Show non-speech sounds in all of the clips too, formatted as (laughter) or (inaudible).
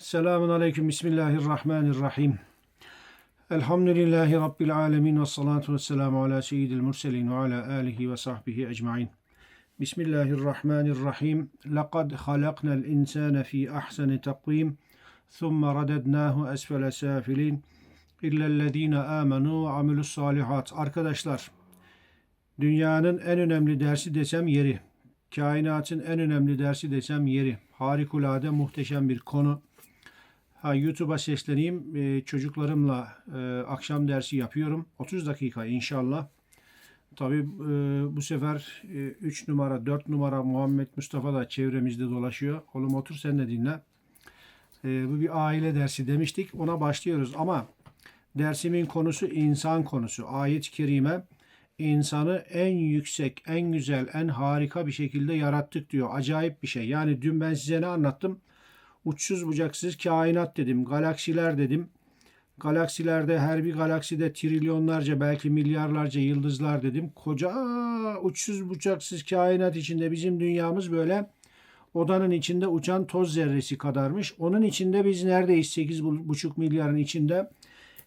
Selamun Aleyküm. Bismillahirrahmanirrahim. Elhamdülillahi Rabbil Alemin ve salatu ve selamu ala seyyidil murselin ve ala alihi ve sahbihi ecmain. Bismillahirrahmanirrahim. Laqad halaknal insane fi ahsani takvim. Thumma radednahu esfele safilin. İllellezine amenu ve amilus salihat. Arkadaşlar, dünyanın en önemli dersi desem yeri. Kainatın en önemli dersi desem yeri. Harikulade muhteşem bir konu. Ha, YouTube'a sesleneyim. Ee, çocuklarımla e, akşam dersi yapıyorum. 30 dakika inşallah. Tabii e, bu sefer 3 numara, 4 numara Muhammed Mustafa da çevremizde dolaşıyor. Oğlum otur sen de dinle. E, bu bir aile dersi demiştik. Ona başlıyoruz ama dersimin konusu insan konusu. Ayet-i kerime insanı en yüksek, en güzel, en harika bir şekilde yarattık diyor. Acayip bir şey. Yani dün ben size ne anlattım? Uçsuz bucaksız kainat dedim, galaksiler dedim. Galaksilerde her bir galakside trilyonlarca belki milyarlarca yıldızlar dedim. Koca uçsuz bucaksız kainat içinde bizim dünyamız böyle odanın içinde uçan toz zerresi kadarmış. Onun içinde biz neredeyiz 8,5 milyarın içinde.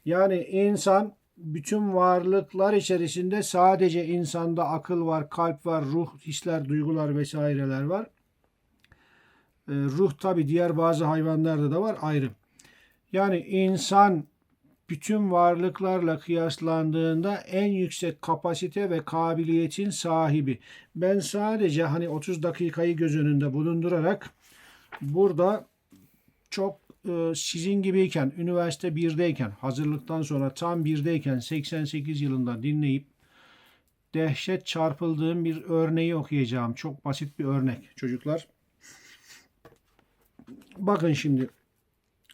Yani insan bütün varlıklar içerisinde sadece insanda akıl var, kalp var, ruh, hisler, duygular vesaireler var. E, ruh tabi diğer bazı hayvanlarda da var ayrı. Yani insan bütün varlıklarla kıyaslandığında en yüksek kapasite ve kabiliyetin sahibi. Ben sadece hani 30 dakikayı göz önünde bulundurarak burada çok e, sizin gibiyken, üniversite 1'deyken, hazırlıktan sonra tam 1'deyken 88 yılında dinleyip dehşet çarpıldığım bir örneği okuyacağım. Çok basit bir örnek çocuklar. Bakın şimdi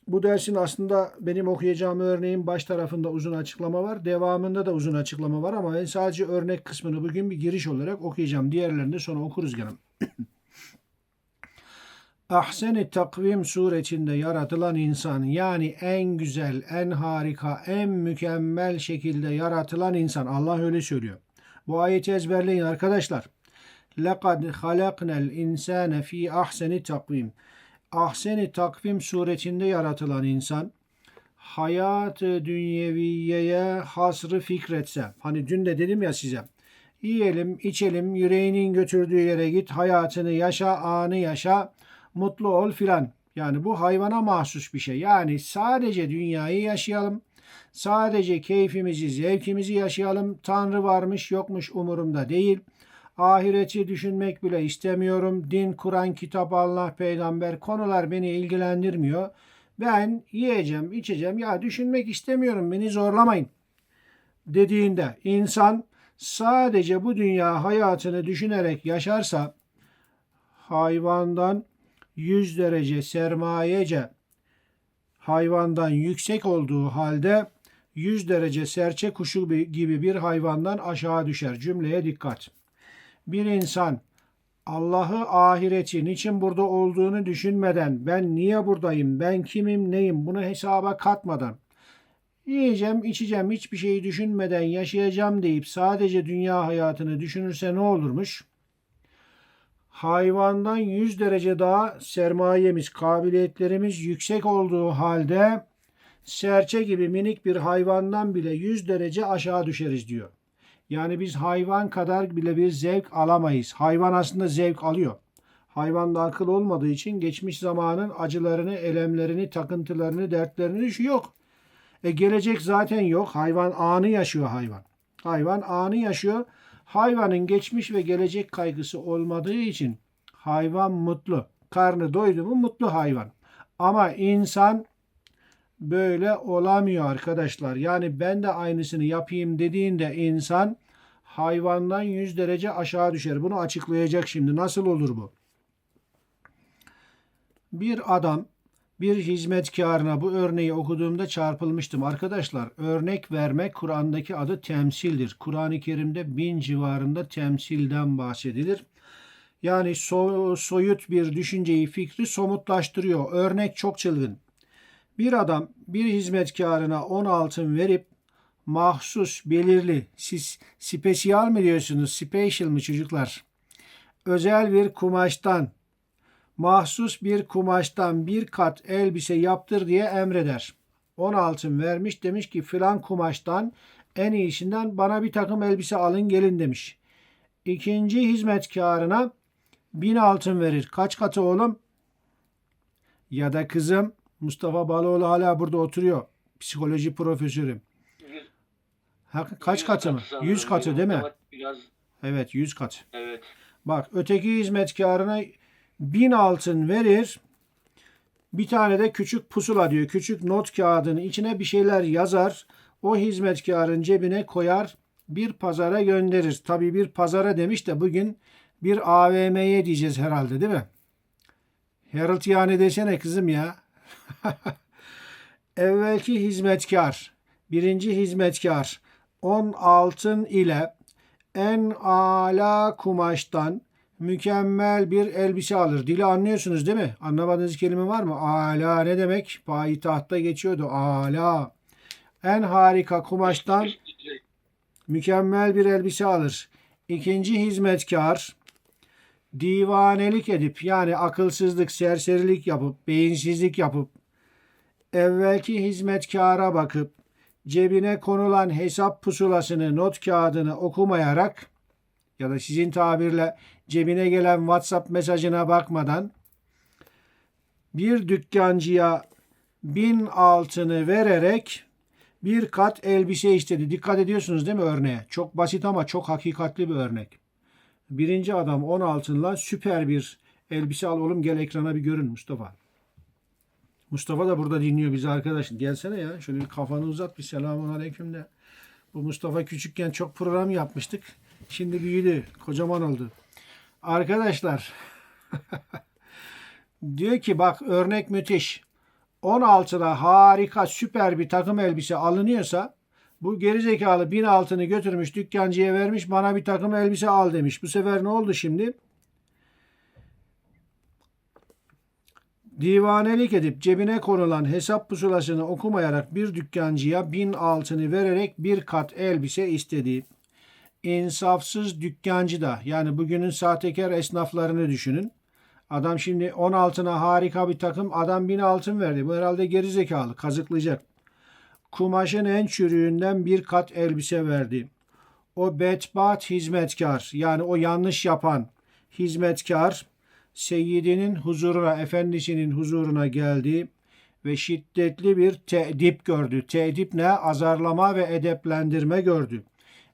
bu dersin aslında benim okuyacağım örneğin baş tarafında uzun açıklama var. Devamında da uzun açıklama var ama ben sadece örnek kısmını bugün bir giriş olarak okuyacağım. Diğerlerini de sonra okuruz gene. (coughs) Ahsen-i Takvim suretinde yaratılan insan yani en güzel, en harika, en mükemmel şekilde yaratılan insan. Allah öyle söylüyor. Bu ayeti ezberleyin arkadaşlar. لَقَدْ خَلَقْنَا الْاِنْسَانَ ف۪ي ahseni takvim. Ahseni takvim suretinde yaratılan insan hayat-ı dünyeviyeye hasrı fikretse. Hani dün de dedim ya size. Yiyelim, içelim, yüreğinin götürdüğü yere git, hayatını yaşa, anı yaşa, mutlu ol filan. Yani bu hayvana mahsus bir şey. Yani sadece dünyayı yaşayalım. Sadece keyfimizi, zevkimizi yaşayalım. Tanrı varmış, yokmuş umurumda değil. Ahireti düşünmek bile istemiyorum. Din, Kur'an, kitap, Allah, peygamber konular beni ilgilendirmiyor. Ben yiyeceğim, içeceğim. Ya düşünmek istemiyorum. Beni zorlamayın. Dediğinde insan sadece bu dünya hayatını düşünerek yaşarsa hayvandan 100 derece sermayece hayvandan yüksek olduğu halde 100 derece serçe kuşu gibi bir hayvandan aşağı düşer. Cümleye dikkat. Bir insan Allah'ı ahireti niçin burada olduğunu düşünmeden ben niye buradayım, ben kimim, neyim bunu hesaba katmadan yiyeceğim, içeceğim, hiçbir şeyi düşünmeden yaşayacağım deyip sadece dünya hayatını düşünürse ne olurmuş? hayvandan 100 derece daha sermayemiz, kabiliyetlerimiz yüksek olduğu halde serçe gibi minik bir hayvandan bile 100 derece aşağı düşeriz diyor. Yani biz hayvan kadar bile bir zevk alamayız. Hayvan aslında zevk alıyor. Hayvanda akıl olmadığı için geçmiş zamanın acılarını, elemlerini, takıntılarını, dertlerini şu yok. E gelecek zaten yok. Hayvan anı yaşıyor hayvan. Hayvan anı yaşıyor. Hayvanın geçmiş ve gelecek kaygısı olmadığı için hayvan mutlu. Karnı doydu mu mutlu hayvan. Ama insan böyle olamıyor arkadaşlar. Yani ben de aynısını yapayım dediğinde insan hayvandan 100 derece aşağı düşer. Bunu açıklayacak şimdi. Nasıl olur bu? Bir adam bir hizmetkarına bu örneği okuduğumda çarpılmıştım. Arkadaşlar örnek vermek Kur'an'daki adı temsildir. Kur'an-ı Kerim'de bin civarında temsilden bahsedilir. Yani so soyut bir düşünceyi, fikri somutlaştırıyor. Örnek çok çılgın. Bir adam bir hizmetkarına 10 altın verip mahsus, belirli, siz spesiyal mi diyorsunuz, special mi çocuklar? Özel bir kumaştan mahsus bir kumaştan bir kat elbise yaptır diye emreder. 10 altın vermiş demiş ki filan kumaştan en iyisinden bana bir takım elbise alın gelin demiş. İkinci hizmetkarına bin altın verir. Kaç katı oğlum? Ya da kızım Mustafa Baloğlu hala burada oturuyor. Psikoloji profesörü. Ha, kaç katı mı? sanırım. 100 katı değil mi? Biraz Evet 100 kat. evet. Bak öteki hizmetkarına bin altın verir. Bir tane de küçük pusula diyor. Küçük not kağıdının içine bir şeyler yazar. O hizmetkarın cebine koyar. Bir pazara gönderir. Tabii bir pazara demiş de bugün bir AVM'ye diyeceğiz herhalde değil mi? Harold yani desene kızım ya. (laughs) Evvelki hizmetkar, birinci hizmetkar 10 altın ile en ala kumaştan mükemmel bir elbise alır. Dili anlıyorsunuz değil mi? Anlamadığınız kelime var mı? Ala ne demek? Payitahtta geçiyordu. Ala. En harika kumaştan mükemmel bir elbise alır. İkinci hizmetkar divanelik edip yani akılsızlık, serserilik yapıp, beyinsizlik yapıp evvelki hizmetkara bakıp cebine konulan hesap pusulasını, not kağıdını okumayarak ya da sizin tabirle cebine gelen WhatsApp mesajına bakmadan bir dükkancıya bin altını vererek bir kat elbise istedi. Dikkat ediyorsunuz değil mi örneğe? Çok basit ama çok hakikatli bir örnek. Birinci adam 10 altınla süper bir elbise al oğlum gel ekrana bir görün Mustafa. Mustafa da burada dinliyor bizi arkadaş. Gelsene ya şöyle bir kafanı uzat bir selamun aleyküm de. Bu Mustafa küçükken çok program yapmıştık. Şimdi büyüdü. Kocaman oldu. Arkadaşlar (laughs) diyor ki bak örnek müthiş. 16'da harika süper bir takım elbise alınıyorsa bu gerizekalı bin altını götürmüş dükkancıya vermiş bana bir takım elbise al demiş. Bu sefer ne oldu şimdi? Divanelik edip cebine konulan hesap pusulasını okumayarak bir dükkancıya bin altını vererek bir kat elbise istedi. İnsafsız dükkancı da yani bugünün sahtekar esnaflarını düşünün. Adam şimdi 10 altına harika bir takım adam bin altın verdi. Bu herhalde gerizekalı kazıklayacak. Kumaşın en çürüğünden bir kat elbise verdi. O betbat hizmetkar yani o yanlış yapan hizmetkar seyyidinin huzuruna, efendisinin huzuruna geldi ve şiddetli bir teedip gördü. Teedip ne? Azarlama ve edeplendirme gördü.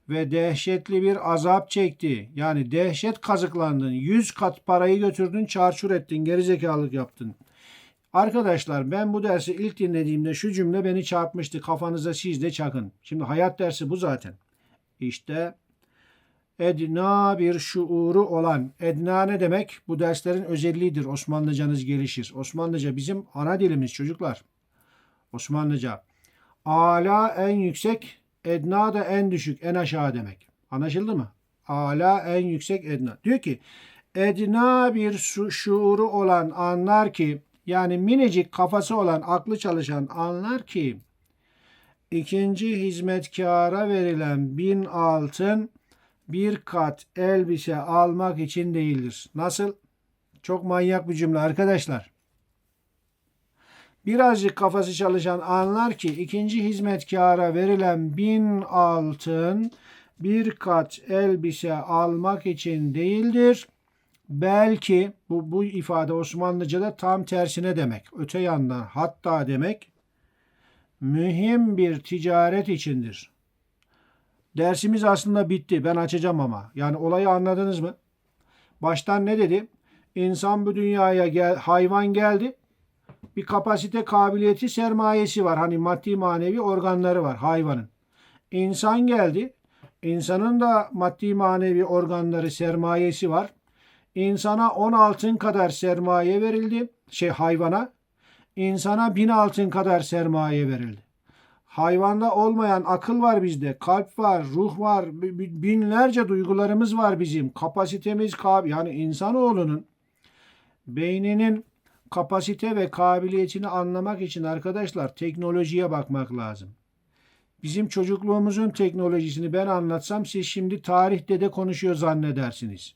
Ve dehşetli bir azap çekti. Yani dehşet kazıklandın. Yüz kat parayı götürdün, çarçur ettin, gerizekalılık yaptın. Arkadaşlar ben bu dersi ilk dinlediğimde şu cümle beni çarpmıştı. Kafanıza siz de çakın. Şimdi hayat dersi bu zaten. İşte edna bir şuuru olan. Edna ne demek? Bu derslerin özelliğidir. Osmanlıcanız gelişir. Osmanlıca bizim ana dilimiz çocuklar. Osmanlıca. Ala en yüksek, edna da en düşük, en aşağı demek. Anlaşıldı mı? Ala en yüksek, edna. Diyor ki edna bir şu- şuuru olan anlar ki yani minicik kafası olan aklı çalışan anlar ki ikinci hizmetkara verilen bin altın bir kat elbise almak için değildir. Nasıl? Çok manyak bir cümle arkadaşlar. Birazcık kafası çalışan anlar ki ikinci hizmetkara verilen bin altın bir kat elbise almak için değildir. Belki bu, bu ifade Osmanlıca'da tam tersine demek. Öte yandan hatta demek mühim bir ticaret içindir. Dersimiz aslında bitti. Ben açacağım ama. Yani olayı anladınız mı? Baştan ne dedi? İnsan bu dünyaya gel, hayvan geldi. Bir kapasite, kabiliyeti, sermayesi var. Hani maddi manevi organları var hayvanın. İnsan geldi. İnsanın da maddi manevi organları, sermayesi var. İnsana 10 altın kadar sermaye verildi. Şey hayvana. İnsana 1000 altın kadar sermaye verildi. Hayvanda olmayan akıl var bizde. Kalp var, ruh var. bi- bi- Binlerce duygularımız var bizim. Kapasitemiz, kab yani insanoğlunun beyninin kapasite ve kabiliyetini anlamak için arkadaşlar teknolojiye bakmak lazım. Bizim çocukluğumuzun teknolojisini ben anlatsam siz şimdi tarihte de konuşuyor zannedersiniz.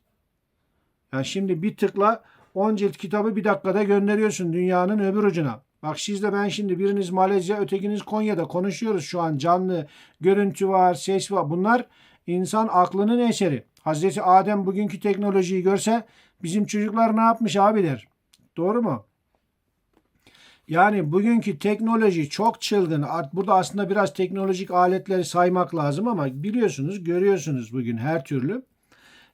Yani şimdi bir tıkla 10 cilt kitabı bir dakikada gönderiyorsun dünyanın öbür ucuna. Bak sizle ben şimdi biriniz Malezya, ötekiniz Konya'da konuşuyoruz şu an canlı görüntü var, ses var. Bunlar insan aklının eseri. Hazreti Adem bugünkü teknolojiyi görse bizim çocuklar ne yapmış abi der. Doğru mu? Yani bugünkü teknoloji çok çılgın. Burada aslında biraz teknolojik aletleri saymak lazım ama biliyorsunuz, görüyorsunuz bugün her türlü.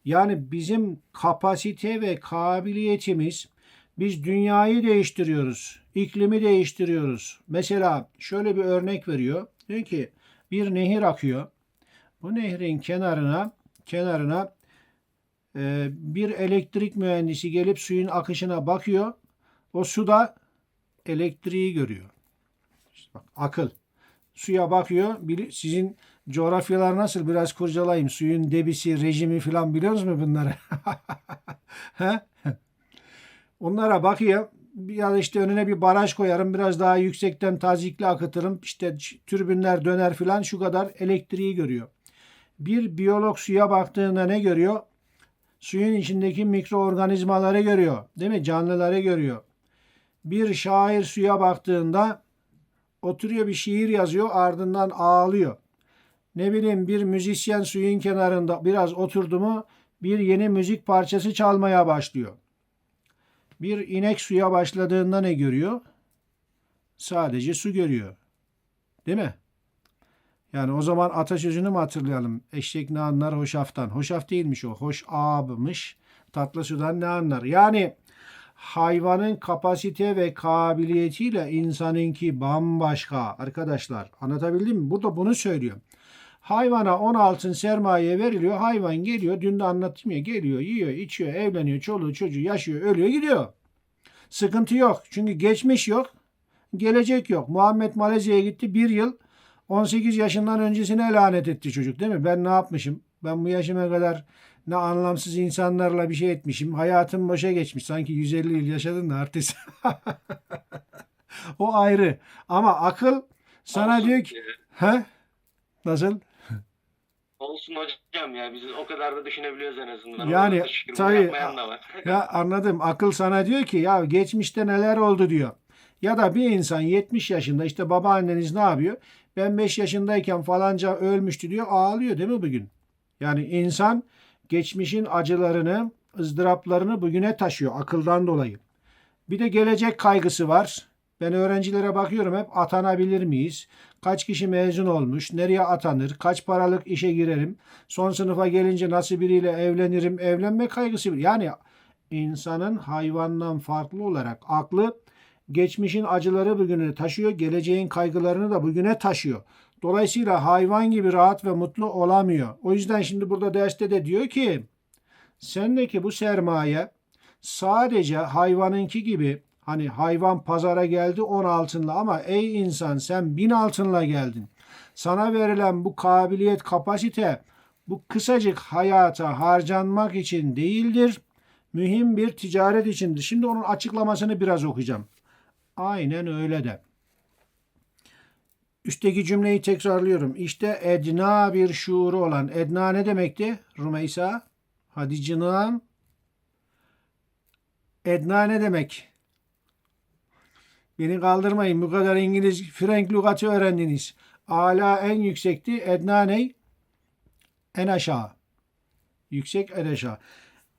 Yani bizim kapasite ve kabiliyetimiz biz dünyayı değiştiriyoruz, iklimi değiştiriyoruz. Mesela şöyle bir örnek veriyor. Diyor ki bir nehir akıyor. Bu nehrin kenarına kenarına e, bir elektrik mühendisi gelip suyun akışına bakıyor. O suda elektriği görüyor. İşte bak akıl. Suya bakıyor. Sizin coğrafyalar nasıl? Biraz kurcalayayım. Suyun debisi, rejimi falan biliyoruz mu bunları? (laughs) Onlara bakıyor. Ya işte önüne bir baraj koyarım. Biraz daha yüksekten tazikli akıtırım. İşte türbinler döner filan şu kadar elektriği görüyor. Bir biyolog suya baktığında ne görüyor? Suyun içindeki mikroorganizmaları görüyor. Değil mi? Canlıları görüyor. Bir şair suya baktığında oturuyor bir şiir yazıyor ardından ağlıyor. Ne bileyim bir müzisyen suyun kenarında biraz oturdu mu bir yeni müzik parçası çalmaya başlıyor. Bir inek suya başladığında ne görüyor? Sadece su görüyor. Değil mi? Yani o zaman atasözünü mü hatırlayalım? Eşek ne anlar hoşaftan. Hoşaf değilmiş o. Hoş ağabımış. Tatlı sudan ne anlar? Yani hayvanın kapasite ve kabiliyetiyle insanınki bambaşka arkadaşlar. Anlatabildim mi? Burada bunu söylüyor. Hayvana 10 altın sermaye veriliyor. Hayvan geliyor. Dün de anlattım ya. Geliyor, yiyor, içiyor, evleniyor. Çoluğu çocuğu yaşıyor, ölüyor, gidiyor. Sıkıntı yok. Çünkü geçmiş yok. Gelecek yok. Muhammed Malezya'ya gitti. Bir yıl 18 yaşından öncesine lanet etti çocuk değil mi? Ben ne yapmışım? Ben bu yaşıma kadar ne anlamsız insanlarla bir şey etmişim. Hayatım boşa geçmiş. Sanki 150 yıl yaşadın da artist. (laughs) o ayrı. Ama akıl sana Olsun diyor ki he? Nasıl? Olsun hocam ya biz o kadar da düşünebiliyoruz en azından. Yani, Ona da şükür, bunu tabii, yapmayan da var. (laughs) Ya anladım. Akıl sana diyor ki ya geçmişte neler oldu diyor. Ya da bir insan 70 yaşında işte babaanneniz ne yapıyor? Ben 5 yaşındayken falanca ölmüştü diyor. Ağlıyor değil mi bugün? Yani insan geçmişin acılarını, ızdıraplarını bugüne taşıyor akıldan dolayı. Bir de gelecek kaygısı var. Ben öğrencilere bakıyorum hep atanabilir miyiz? Kaç kişi mezun olmuş? Nereye atanır? Kaç paralık işe girerim? Son sınıfa gelince nasıl biriyle evlenirim? Evlenme kaygısı. Yani insanın hayvandan farklı olarak aklı geçmişin acıları bugüne taşıyor, geleceğin kaygılarını da bugüne taşıyor. Dolayısıyla hayvan gibi rahat ve mutlu olamıyor. O yüzden şimdi burada derste de diyor ki sendeki bu sermaye sadece hayvanınki gibi hani hayvan pazara geldi 10 altınla ama ey insan sen 1000 altınla geldin. Sana verilen bu kabiliyet, kapasite bu kısacık hayata harcanmak için değildir. Mühim bir ticaret içindir. Şimdi onun açıklamasını biraz okuyacağım. Aynen öyle de. Üstteki cümleyi tekrarlıyorum. İşte edna bir şuuru olan. Edna ne demekti? Rumeysa. Hadi canım. Edna ne demek? Beni kaldırmayın. Bu kadar İngiliz Frank lügatı öğrendiniz. Ala en yüksekti. Edna ne? En aşağı. Yüksek en aşağı.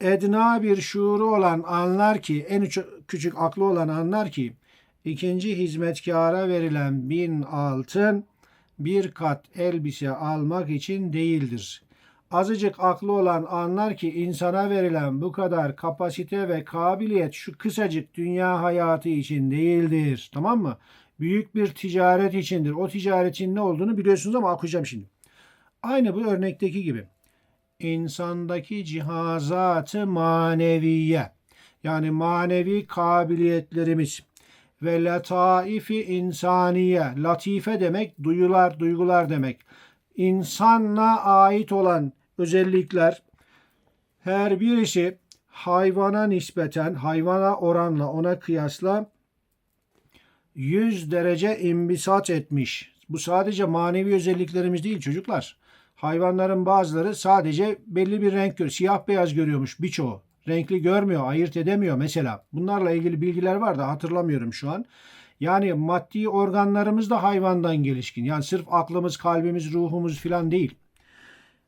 Edna bir şuuru olan anlar ki, en üç- küçük aklı olan anlar ki, ikinci hizmetkara verilen bin altın bir kat elbise almak için değildir. Azıcık aklı olan anlar ki insana verilen bu kadar kapasite ve kabiliyet şu kısacık dünya hayatı için değildir. Tamam mı? Büyük bir ticaret içindir. O ticaretin ne olduğunu biliyorsunuz ama okuyacağım şimdi. Aynı bu örnekteki gibi. İnsandaki cihazatı maneviye yani manevi kabiliyetlerimiz ve lataifi insaniye latife demek duyular duygular demek insanla ait olan özellikler her birisi hayvana nispeten hayvana oranla ona kıyasla 100 derece imbisat etmiş. Bu sadece manevi özelliklerimiz değil çocuklar. Hayvanların bazıları sadece belli bir renk görüyor. Siyah beyaz görüyormuş birçoğu. Renkli görmüyor, ayırt edemiyor mesela. Bunlarla ilgili bilgiler var da hatırlamıyorum şu an. Yani maddi organlarımız da hayvandan gelişkin. Yani sırf aklımız, kalbimiz, ruhumuz falan değil.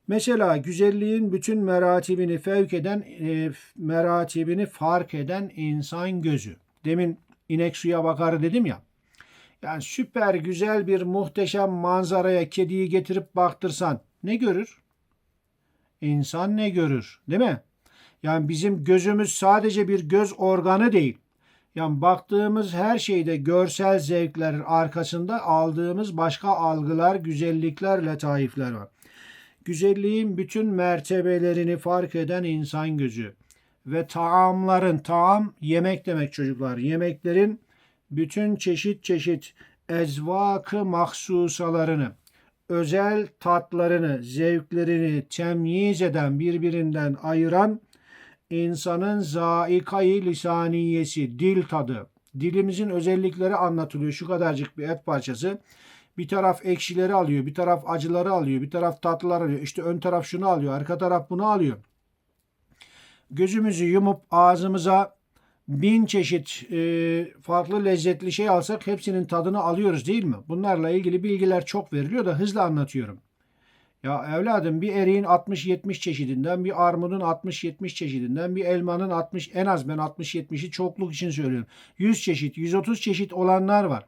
Mesela güzelliğin bütün meratibini fevk eden, e, meratibini fark eden insan gözü. Demin inek suya bakar dedim ya. Yani süper güzel bir muhteşem manzaraya kediyi getirip baktırsan ne görür? İnsan ne görür? Değil mi? Yani bizim gözümüz sadece bir göz organı değil. Yani baktığımız her şeyde görsel zevkler arkasında aldığımız başka algılar, güzellikler, letaifler var. Güzelliğin bütün mertebelerini fark eden insan gözü ve taamların, taam yemek demek çocuklar. Yemeklerin bütün çeşit çeşit ezvakı mahsusalarını, özel tatlarını, zevklerini temyiz eden, birbirinden ayıran insanın zaikayı lisaniyesi, dil tadı. Dilimizin özellikleri anlatılıyor. Şu kadarcık bir et parçası. Bir taraf ekşileri alıyor, bir taraf acıları alıyor, bir taraf tatlıları alıyor. İşte ön taraf şunu alıyor, arka taraf bunu alıyor. Gözümüzü yumup ağzımıza bin çeşit e, farklı lezzetli şey alsak hepsinin tadını alıyoruz değil mi? Bunlarla ilgili bilgiler çok veriliyor da hızlı anlatıyorum. Ya evladım bir eriğin 60-70 çeşidinden, bir armudun 60-70 çeşidinden, bir elmanın 60 en az ben 60-70'i çokluk için söylüyorum. 100 çeşit, 130 çeşit olanlar var.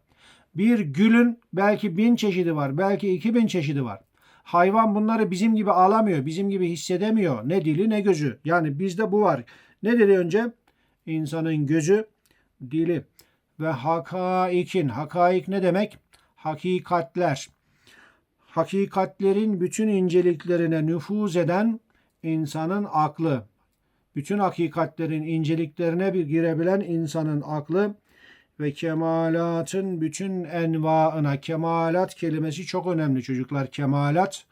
Bir gülün belki 1000 çeşidi var, belki 2000 çeşidi var. Hayvan bunları bizim gibi alamıyor, bizim gibi hissedemiyor. Ne dili ne gözü. Yani bizde bu var. Ne dedi önce? İnsanın gözü, dili ve hakaikin. Hakaik ne demek? Hakikatler hakikatlerin bütün inceliklerine nüfuz eden insanın aklı. Bütün hakikatlerin inceliklerine bir girebilen insanın aklı ve kemalatın bütün envaına. Kemalat kelimesi çok önemli çocuklar. Kemalat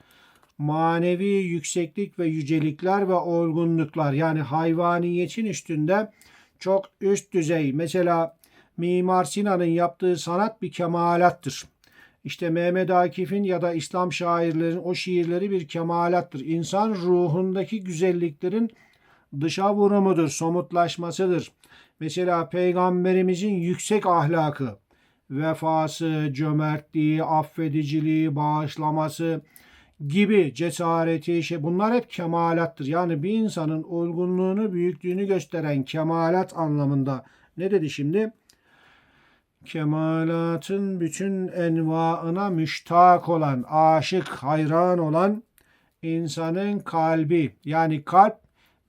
manevi yükseklik ve yücelikler ve olgunluklar yani hayvaniyetin üstünde çok üst düzey. Mesela Mimar Sinan'ın yaptığı sanat bir kemalattır. İşte Mehmet Akif'in ya da İslam şairlerin o şiirleri bir kemalattır. İnsan ruhundaki güzelliklerin dışa vurumudur, somutlaşmasıdır. Mesela peygamberimizin yüksek ahlakı, vefası, cömertliği, affediciliği, bağışlaması gibi cesareti, şey bunlar hep kemalattır. Yani bir insanın olgunluğunu, büyüklüğünü gösteren kemalat anlamında. Ne dedi şimdi? Kemalatın bütün envaına müştak olan, aşık, hayran olan insanın kalbi yani kalp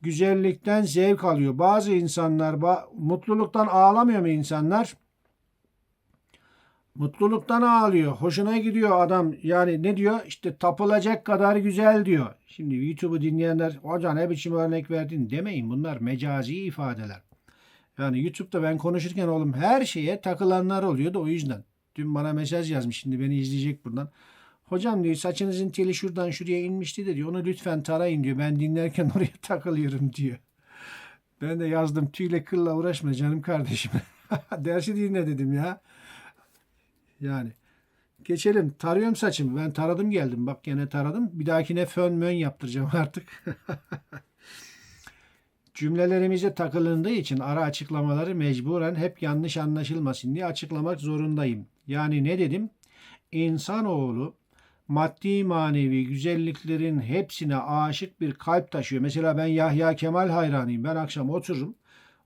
güzellikten zevk alıyor. Bazı insanlar mutluluktan ağlamıyor mu insanlar? Mutluluktan ağlıyor. Hoşuna gidiyor adam. Yani ne diyor? İşte tapılacak kadar güzel diyor. Şimdi YouTube'u dinleyenler hocam ne biçim örnek verdin demeyin. Bunlar mecazi ifadeler. Yani YouTube'da ben konuşurken oğlum her şeye takılanlar oluyor da o yüzden. Dün bana mesaj yazmış şimdi beni izleyecek buradan. Hocam diyor saçınızın teli şuradan şuraya inmişti de diyor. Onu lütfen tarayın diyor. Ben dinlerken (laughs) oraya takılıyorum diyor. Ben de yazdım tüyle kılla uğraşma canım kardeşim. (laughs) Dersi dinle dedim ya. Yani geçelim. Tarıyorum saçımı. Ben taradım geldim. Bak gene taradım. Bir dahakine fön mön yaptıracağım (laughs) artık. Cümlelerimize takılındığı için ara açıklamaları mecburen hep yanlış anlaşılmasın diye açıklamak zorundayım. Yani ne dedim? İnsanoğlu maddi manevi güzelliklerin hepsine aşık bir kalp taşıyor. Mesela ben Yahya Kemal hayranıyım. Ben akşam otururum.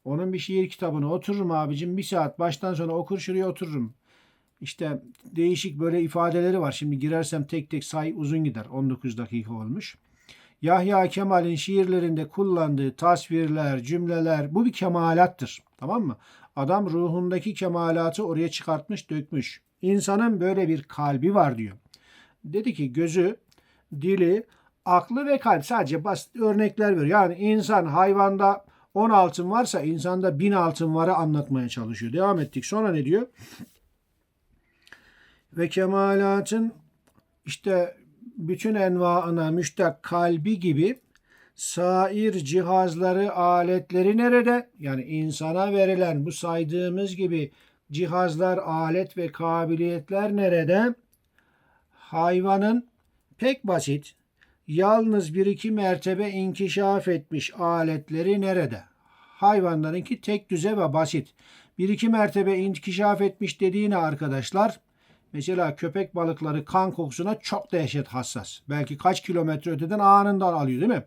Onun bir şiir kitabını otururum abicim. Bir saat baştan sona okur şuraya otururum. İşte değişik böyle ifadeleri var. Şimdi girersem tek tek say uzun gider. 19 dakika olmuş. Yahya Kemal'in şiirlerinde kullandığı tasvirler, cümleler bu bir kemalattır. Tamam mı? Adam ruhundaki kemalatı oraya çıkartmış, dökmüş. İnsanın böyle bir kalbi var diyor. Dedi ki gözü, dili, aklı ve kalp sadece basit örnekler veriyor. Yani insan hayvanda 10 altın varsa insanda 1000 altın varı anlatmaya çalışıyor. Devam ettik. Sonra ne diyor? Ve kemalatın işte bütün envaına müştak kalbi gibi sair cihazları, aletleri nerede? Yani insana verilen bu saydığımız gibi cihazlar, alet ve kabiliyetler nerede? Hayvanın pek basit, yalnız bir iki mertebe inkişaf etmiş aletleri nerede? Hayvanlarınki tek düze ve basit. Bir iki mertebe inkişaf etmiş dediğine arkadaşlar mesela köpek balıkları kan kokusuna çok dehşet hassas. Belki kaç kilometre öteden anından alıyor değil mi?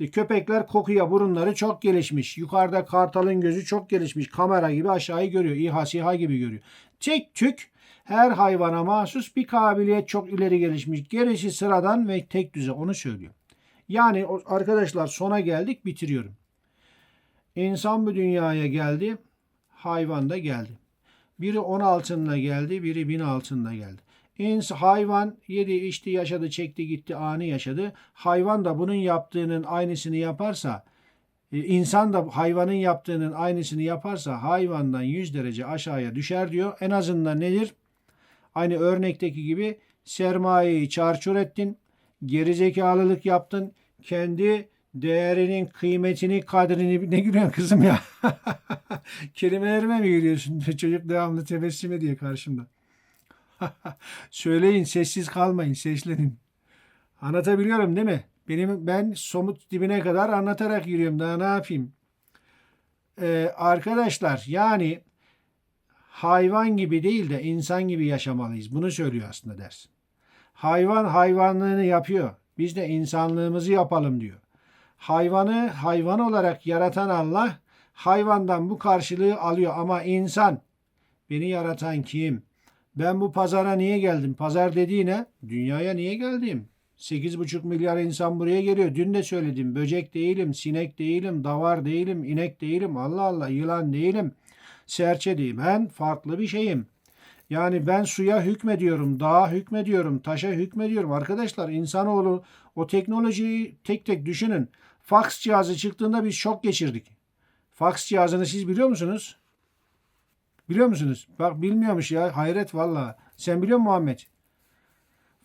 E, köpekler kokuya burunları çok gelişmiş. Yukarıda kartalın gözü çok gelişmiş. Kamera gibi aşağıyı görüyor. İHA SİHA gibi görüyor. Tek tük her hayvana mahsus bir kabiliyet çok ileri gelişmiş. Gerisi sıradan ve tek düze onu söylüyor. Yani arkadaşlar sona geldik bitiriyorum. İnsan bu dünyaya geldi. Hayvan da geldi. Biri 10 altınla geldi, biri 1000 altınla geldi. İns hayvan yedi, içti, yaşadı, çekti, gitti, anı yaşadı. Hayvan da bunun yaptığının aynısını yaparsa, e, insan da hayvanın yaptığının aynısını yaparsa hayvandan 100 derece aşağıya düşer diyor. En azından nedir? Aynı örnekteki gibi sermayeyi çarçur ettin, gerizekalılık yaptın, kendi değerinin, kıymetini, kadrini ne gülüyorsun kızım ya? (laughs) Kelimelerime mi gülüyorsun? (laughs) Çocuk devamlı tebessüm ediyor karşımda. (laughs) Söyleyin, sessiz kalmayın, seslenin. Anlatabiliyorum değil mi? Benim ben somut dibine kadar anlatarak yürüyorum. Daha ne yapayım? Ee, arkadaşlar yani hayvan gibi değil de insan gibi yaşamalıyız. Bunu söylüyor aslında ders. Hayvan hayvanlığını yapıyor. Biz de insanlığımızı yapalım diyor. Hayvanı hayvan olarak yaratan Allah hayvandan bu karşılığı alıyor ama insan beni yaratan kim? Ben bu pazara niye geldim? Pazar dediğine dünyaya niye geldim? 8,5 milyar insan buraya geliyor. Dün de söyledim. Böcek değilim, sinek değilim, davar değilim, inek değilim. Allah Allah yılan değilim. Serçe değilim. Ben farklı bir şeyim. Yani ben suya hükmediyorum, dağa hükmediyorum, taşa hükmediyorum. Arkadaşlar insanoğlu o teknolojiyi tek tek düşünün. Fax cihazı çıktığında biz şok geçirdik. Fax cihazını siz biliyor musunuz? Biliyor musunuz? Bak bilmiyormuş ya. Hayret valla. Sen biliyor musun Muhammed?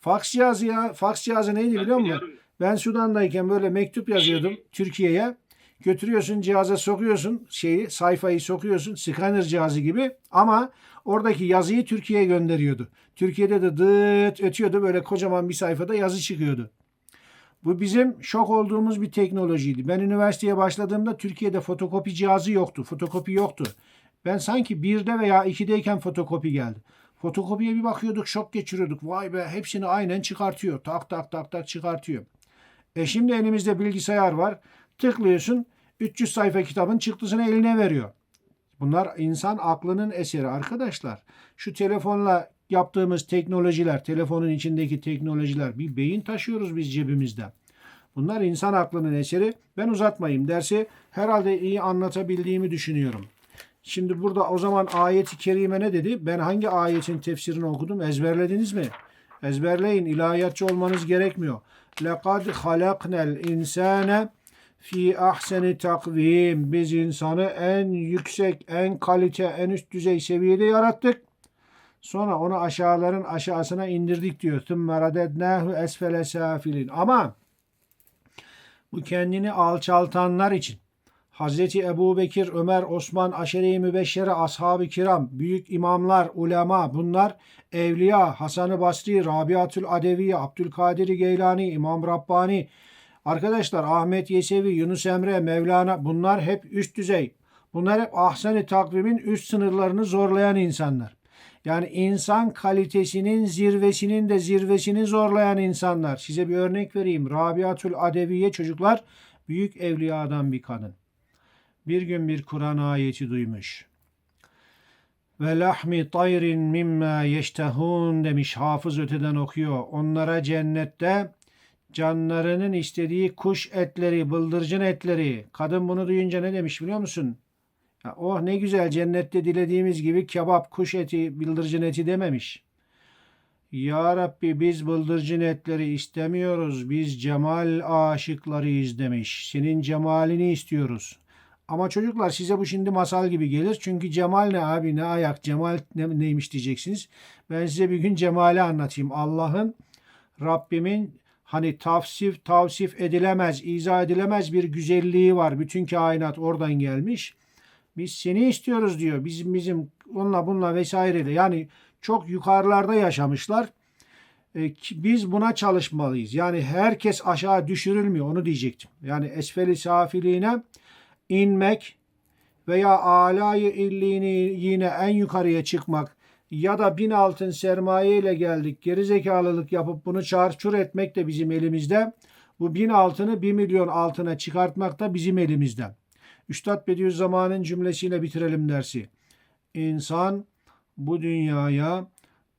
Fax cihazı ya. Fax cihazı neydi biliyor musun? Ben Sudan'dayken böyle mektup yazıyordum Türkiye'ye. Götürüyorsun cihaza sokuyorsun şeyi sayfayı sokuyorsun scanner cihazı gibi ama oradaki yazıyı Türkiye'ye gönderiyordu. Türkiye'de de dıt ötüyordu böyle kocaman bir sayfada yazı çıkıyordu. Bu bizim şok olduğumuz bir teknolojiydi. Ben üniversiteye başladığımda Türkiye'de fotokopi cihazı yoktu. Fotokopi yoktu. Ben sanki birde veya ikideyken fotokopi geldi. Fotokopiye bir bakıyorduk şok geçiriyorduk. Vay be hepsini aynen çıkartıyor. Tak tak tak tak çıkartıyor. E şimdi elimizde bilgisayar var. Tıklıyorsun 300 sayfa kitabın çıktısını eline veriyor. Bunlar insan aklının eseri arkadaşlar. Şu telefonla yaptığımız teknolojiler, telefonun içindeki teknolojiler bir beyin taşıyoruz biz cebimizde. Bunlar insan aklının eseri. Ben uzatmayayım dersi herhalde iyi anlatabildiğimi düşünüyorum. Şimdi burada o zaman ayeti kerime ne dedi? Ben hangi ayetin tefsirini okudum? Ezberlediniz mi? Ezberleyin. İlahiyatçı olmanız gerekmiyor. لَقَدْ خَلَقْنَا الْاِنْسَانَ fi ahseni takvim. Biz insanı en yüksek, en kalite, en üst düzey seviyede yarattık. Sonra onu aşağıların aşağısına indirdik diyor. Tümme radednahu esfele safilin. Ama bu kendini alçaltanlar için. Hazreti Ebu Bekir, Ömer, Osman, Aşere-i Mübeşşere, Ashab-ı Kiram, büyük imamlar, ulema bunlar Evliya, Hasan-ı Basri, Rabiatül Adevi, Abdülkadir-i Geylani, İmam Rabbani, arkadaşlar Ahmet Yesevi, Yunus Emre, Mevlana bunlar hep üst düzey. Bunlar hep ahsen-i takvimin üst sınırlarını zorlayan insanlar. Yani insan kalitesinin zirvesinin de zirvesini zorlayan insanlar. Size bir örnek vereyim. Rabiatül Adeviye çocuklar büyük evliyadan bir kadın. Bir gün bir Kur'an ayeti duymuş. Ve lahmi tayrin mimma yeştehun demiş hafız öteden okuyor. Onlara cennette canlarının istediği kuş etleri, bıldırcın etleri. Kadın bunu duyunca ne demiş biliyor musun? Oh ne güzel cennette dilediğimiz gibi kebap, kuş eti, bıldırcın eti dememiş. Ya Rabbi biz bıldırcın etleri istemiyoruz. Biz cemal aşıklarıyız demiş. Senin cemalini istiyoruz. Ama çocuklar size bu şimdi masal gibi gelir. Çünkü cemal ne abi ne ayak cemal ne, neymiş diyeceksiniz. Ben size bir gün cemali anlatayım. Allah'ın Rabbimin hani tavsif tavsif edilemez, izah edilemez bir güzelliği var. Bütün kainat oradan gelmiş. Biz seni istiyoruz diyor. Bizim bizim onunla bununla vesaireyle. Yani çok yukarılarda yaşamışlar. E, biz buna çalışmalıyız. Yani herkes aşağı düşürülmüyor onu diyecektim. Yani esfeli safiliğine inmek veya alayı illiğini yine en yukarıya çıkmak ya da bin altın sermaye ile geldik gerizekalılık yapıp bunu çarçur etmek de bizim elimizde. Bu bin altını bir milyon altına çıkartmak da bizim elimizde. Üstad Bediüzzaman'ın cümlesiyle bitirelim dersi. İnsan bu dünyaya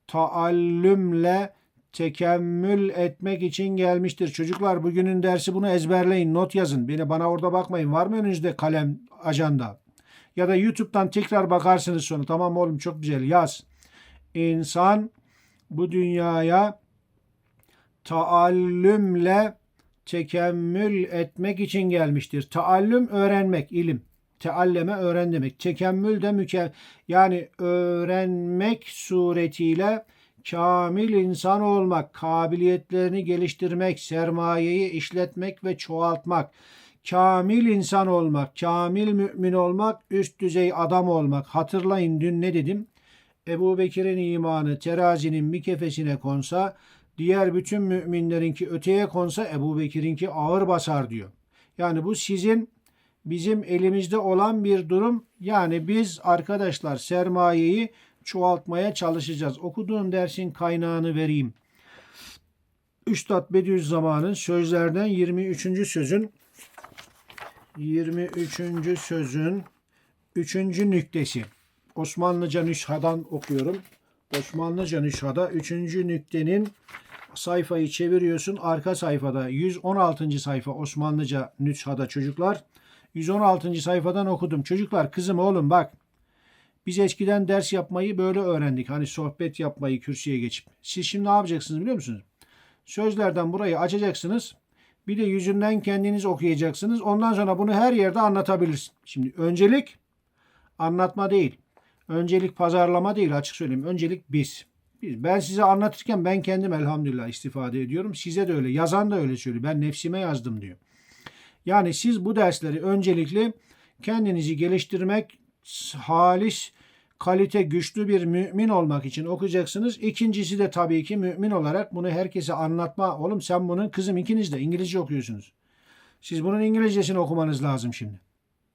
taallümle tekemmül etmek için gelmiştir. Çocuklar bugünün dersi bunu ezberleyin, not yazın. Beni bana orada bakmayın. Var mı önünüzde kalem, ajanda? Ya da YouTube'dan tekrar bakarsınız sonra. Tamam oğlum çok güzel yaz. İnsan bu dünyaya taallümle tekemmül etmek için gelmiştir. Taallüm öğrenmek, ilim. Tealleme öğren demek. Tekemmül de müke yani öğrenmek suretiyle kamil insan olmak, kabiliyetlerini geliştirmek, sermayeyi işletmek ve çoğaltmak, kamil insan olmak, kamil mümin olmak, üst düzey adam olmak. Hatırlayın dün ne dedim? Ebu Bekir'in imanı terazinin bir kefesine konsa, diğer bütün müminlerinki öteye konsa Ebu Bekir'inki ağır basar diyor. Yani bu sizin bizim elimizde olan bir durum. Yani biz arkadaşlar sermayeyi çoğaltmaya çalışacağız. Okuduğum dersin kaynağını vereyim. Üstad Bediüzzaman'ın sözlerden 23. sözün 23. sözün 3. nüktesi. Osmanlıca nüshadan okuyorum. Osmanlıca nüshada 3. nüktenin sayfayı çeviriyorsun. Arka sayfada 116. sayfa Osmanlıca nüshada çocuklar. 116. sayfadan okudum. Çocuklar kızım oğlum bak. Biz eskiden ders yapmayı böyle öğrendik. Hani sohbet yapmayı kürsüye geçip. Siz şimdi ne yapacaksınız biliyor musunuz? Sözlerden burayı açacaksınız. Bir de yüzünden kendiniz okuyacaksınız. Ondan sonra bunu her yerde anlatabilirsin. Şimdi öncelik anlatma değil. Öncelik pazarlama değil açık söyleyeyim. Öncelik biz. Ben size anlatırken ben kendim elhamdülillah istifade ediyorum. Size de öyle. Yazan da öyle söylüyor. Ben nefsime yazdım diyor. Yani siz bu dersleri öncelikle kendinizi geliştirmek, halis, kalite güçlü bir mümin olmak için okuyacaksınız. İkincisi de tabii ki mümin olarak bunu herkese anlatma. Oğlum sen bunun kızım ikiniz de İngilizce okuyorsunuz. Siz bunun İngilizcesini okumanız lazım şimdi.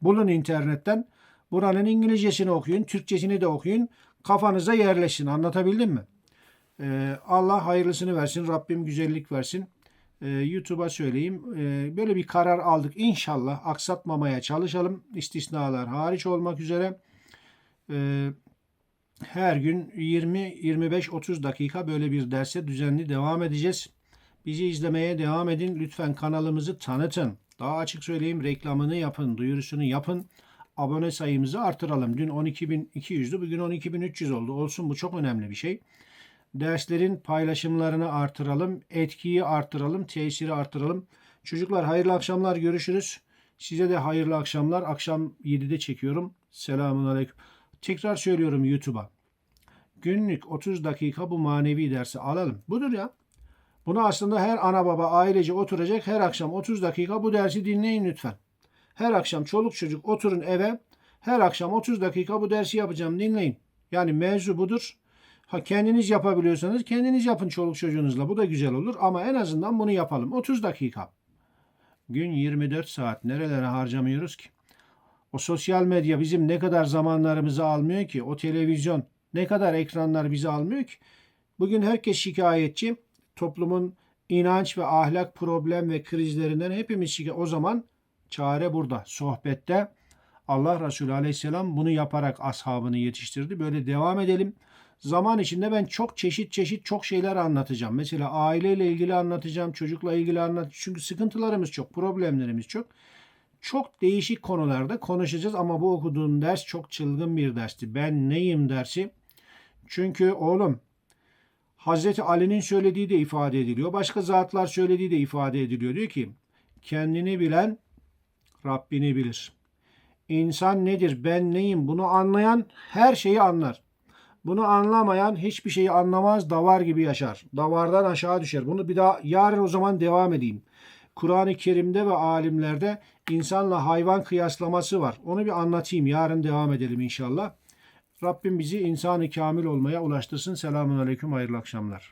Bulun internetten. Buranın İngilizcesini okuyun, Türkçesini de okuyun. Kafanıza yerleşsin. Anlatabildim mi? Ee, Allah hayırlısını versin. Rabbim güzellik versin. Ee, YouTube'a söyleyeyim. Ee, böyle bir karar aldık. İnşallah aksatmamaya çalışalım. İstisnalar hariç olmak üzere. Her gün 20, 25, 30 dakika böyle bir derse düzenli devam edeceğiz. Bizi izlemeye devam edin. Lütfen kanalımızı tanıtın. Daha açık söyleyeyim reklamını yapın, duyurusunu yapın. Abone sayımızı artıralım. Dün 12.200'dü, bugün 12.300 oldu. Olsun bu çok önemli bir şey. Derslerin paylaşımlarını artıralım, etkiyi artıralım, tesiri artıralım. Çocuklar hayırlı akşamlar, görüşürüz. Size de hayırlı akşamlar. Akşam 7'de çekiyorum. Selamun Aleyküm. Tekrar söylüyorum YouTube'a. Günlük 30 dakika bu manevi dersi alalım. Budur ya. Bunu aslında her ana baba ailece oturacak. Her akşam 30 dakika bu dersi dinleyin lütfen. Her akşam çoluk çocuk oturun eve. Her akşam 30 dakika bu dersi yapacağım dinleyin. Yani mevzu budur. Ha kendiniz yapabiliyorsanız kendiniz yapın çoluk çocuğunuzla. Bu da güzel olur ama en azından bunu yapalım. 30 dakika. Gün 24 saat nerelere harcamıyoruz ki? O sosyal medya bizim ne kadar zamanlarımızı almıyor ki? O televizyon ne kadar ekranlar bizi almıyor ki? Bugün herkes şikayetçi. Toplumun inanç ve ahlak problem ve krizlerinden hepimiz şikayet. O zaman çare burada. Sohbette Allah Resulü Aleyhisselam bunu yaparak ashabını yetiştirdi. Böyle devam edelim. Zaman içinde ben çok çeşit çeşit çok şeyler anlatacağım. Mesela aileyle ilgili anlatacağım, çocukla ilgili anlatacağım. Çünkü sıkıntılarımız çok, problemlerimiz çok. Çok değişik konularda konuşacağız ama bu okuduğum ders çok çılgın bir dersti. Ben neyim dersi. Çünkü oğlum Hazreti Ali'nin söylediği de ifade ediliyor. Başka zatlar söylediği de ifade ediliyor. Diyor ki kendini bilen Rabbini bilir. İnsan nedir, ben neyim bunu anlayan her şeyi anlar. Bunu anlamayan hiçbir şeyi anlamaz, davar gibi yaşar. Davardan aşağı düşer. Bunu bir daha yarın o zaman devam edeyim. Kur'an-ı Kerim'de ve alimlerde insanla hayvan kıyaslaması var. Onu bir anlatayım. Yarın devam edelim inşallah. Rabbim bizi insanı kamil olmaya ulaştırsın. Selamun Aleyküm. Hayırlı akşamlar.